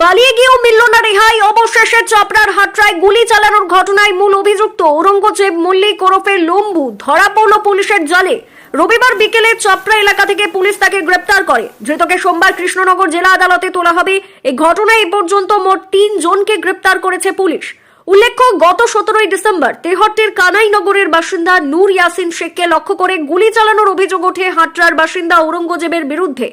পালিয়ে গিয়েও মিলল না রেহাই। অবশেষে চাপড়ার হাটরায় গুলি চালানোর ঘটনায় মূল অভিযুক্ত ঔরঙ্গজেব মল্লিক ওরফের লম্বু ধরা পড়ল পুলিশের জালে। রবিবার বিকেলে চাপড়া এলাকা থেকে পুলিশ তাকে গ্রেপ্তার করে। ধৃতকে সোমবার কৃষ্ণনগর জেলা আদালতে তোলা হবে। এই ঘটনায় এ পর্যন্ত মোট তিন জনকে গ্রেপ্তার করেছে পুলিশ। উল্লেখ্য, গত সতেরোই ডিসেম্বর তেহট্টের কানাইনগরের বাসিন্দা নূর ইয়াসিন শেখকে লক্ষ্য করে গুলি চালানোর অভিযোগ ওঠে হাটরার বাসিন্দা ঔরঙ্গজেবের বিরুদ্ধে।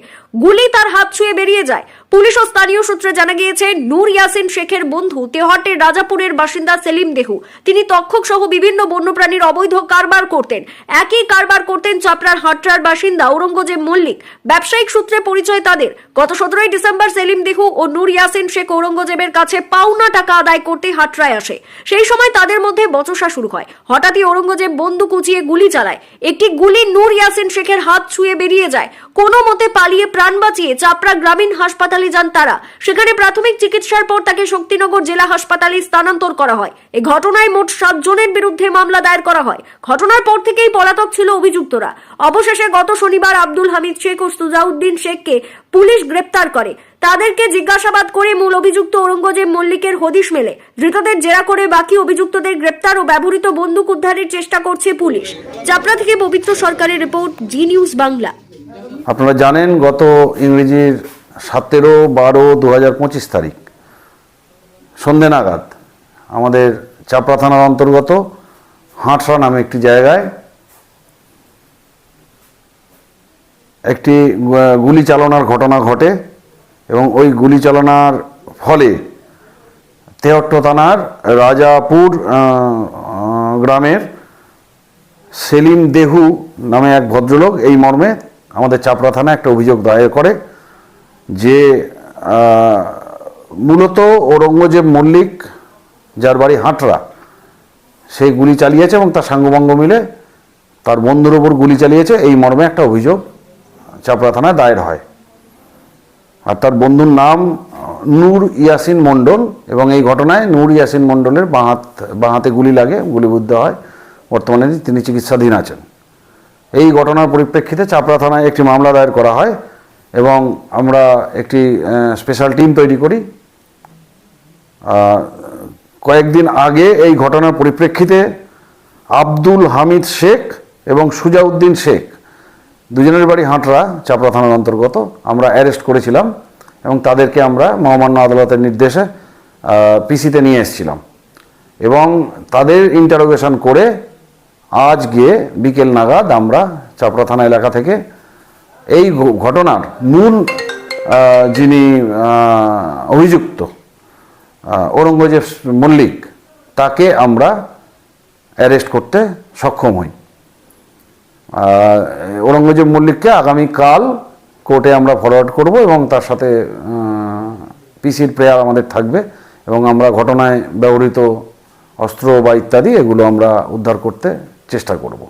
গুলি তার হাত ছুঁয়ে বেরিয়ে যায়। পুলিশ ও স্থানীয় সূত্রে জানা গিয়েছে, নূর ইয়াসিন শেখের বন্ধু তেহট্টের রাজাপুরের বাসিন্দা সেলিম দেহু। তিনি তক্ষক সহ বিভিন্ন বন্যপ্রাণীর অবৈধ কারবার করতেন। একই কারবার করতেন চাপড়ার হাটরার বাসিন্দা ঔরঙ্গজেব মল্লিক। ব্যবসায়িক সূত্রে পরিচয় তাদের। গত সতেরোই ডিসেম্বর সেলিম দেহু ও নূর ইয়াসিন শেখ ঔরঙ্গজেবের কাছে পাওনা টাকা আদায় করতে হাটরায় আসে। সেই সময় তাদের মধ্যে বচসা শুরু হয়। হঠাৎই ঔরঙ্গজেব বন্দুক উঁচিয়ে গুলি চালায়। একটি গুলি নূর ইয়াসিন শেখের হাত ছুঁয়ে বেরিয়ে যায়। কোনো মতে পালিয়ে প্রাণ বাঁচিয়ে চাপড়া গ্রামীণ হাসপাতালে যান তারা। সেখানে প্রাথমিক চিকিৎসার পর তাকে শক্তিনগর জেলা হাসপাতালে স্থানান্তর করা হয়। এই ঘটনায় মোট সাতজনের বিরুদ্ধে মামলা দায়ের করা হয়। ঘটনার পর থেকেই পলাতক ছিল অভিযুক্তরা। অবশেষে গত শনিবার আব্দুল হামিদ শেখ ও সুজাউদ্দিন শেখকে পুলিশ গ্রেপ্তার করে। তাদেরকে জিজ্ঞাসাবাদ করে মূল অভিযুক্ত ঔরঙ্গজেব মল্লিকের হদিশ মেলে। ধৃতদের জেরা করে বাকি অভিযুক্তদের গ্রেপ্তার ও ব্যবহৃত বন্দুক উদ্ধারের চেষ্টা করছে পুলিশ। চাপড়া থেকে পবিত্র সরকারের রিপোর্ট, জি নিউজ বাংলা। আপনারা জানেন গত ইংরেজির সতেরো, বারো দু হাজার পঁচিশ তারিখ, সন্ধে নাগাদ আমাদের চাপড়া থানার অন্তর্গত হাঁটরা নামে একটি জায়গায় একটি গুলি চালনার ঘটনা ঘটে এবং ওই গুলি চালনার ফলে তেহট্ট থানার রাজাপুর গ্রামের সেলিম দেহু নামে এক ভদ্রলোক এই মর্মে আমাদের চাপড়া থানায় একটা অভিযোগ দায়ের করে যে মূলত ঔরঙ্গজেব মল্লিক, যার বাড়ি হাঁটরা, সেই গুলি চালিয়েছে এবং তার সাঙ্গভঙ্গ মিলে তার বন্ধুর ওপর গুলি চালিয়েছে। এই মর্মে একটা অভিযোগ চাপড়া থানায় দায়ের হয়। আর তার বন্ধুর নাম নূর ইয়াসিন মণ্ডল এবং এই ঘটনায় নূর ইয়াসিন মণ্ডলের বাঁহাত বাঁহাতে গুলি লাগে, গুলিবুদ্ধ হয়। বর্তমানে তিনি চিকিৎসাধীন আছেন। এই ঘটনার পরিপ্রেক্ষিতে চাপড়া থানায় একটি মামলা দায়ের করা হয় এবং আমরা একটি স্পেশাল টিম তৈরি করি। কয়েকদিন আগে এই ঘটনার পরিপ্রেক্ষিতে আব্দুল হামিদ শেখ এবং সুজাউদ্দিন শেখ, দুজনের বাড়ি হাঁটরা চাপড়া থানার অন্তর্গত, আমরা অ্যারেস্ট করেছিলাম এবং তাদেরকে আমরা মহামান্য আদালতের নির্দেশে পিসিতে নিয়ে এসেছিলাম। এবং তাদের ইন্টারোগেশন করে আজ গিয়ে বিকেল নাগাদ আমরা চাপড়া থানা এলাকা থেকে এই ঘটনার মূল যিনি অভিযুক্ত ঔরঙ্গজেব মল্লিক, তাকে আমরা অ্যারেস্ট করতে সক্ষম হই। ঔরঙ্গজেব মল্লিককে আগামীকাল কোর্টে আমরা ফরওয়ার্ড করব এবং তার সাথে পিসির প্রেয়ার আমাদের থাকবে এবং আমরা ঘটনায় ব্যবহৃত অস্ত্র বা ইত্যাদি এগুলো আমরা উদ্ধার করতে চেষ্টা করব।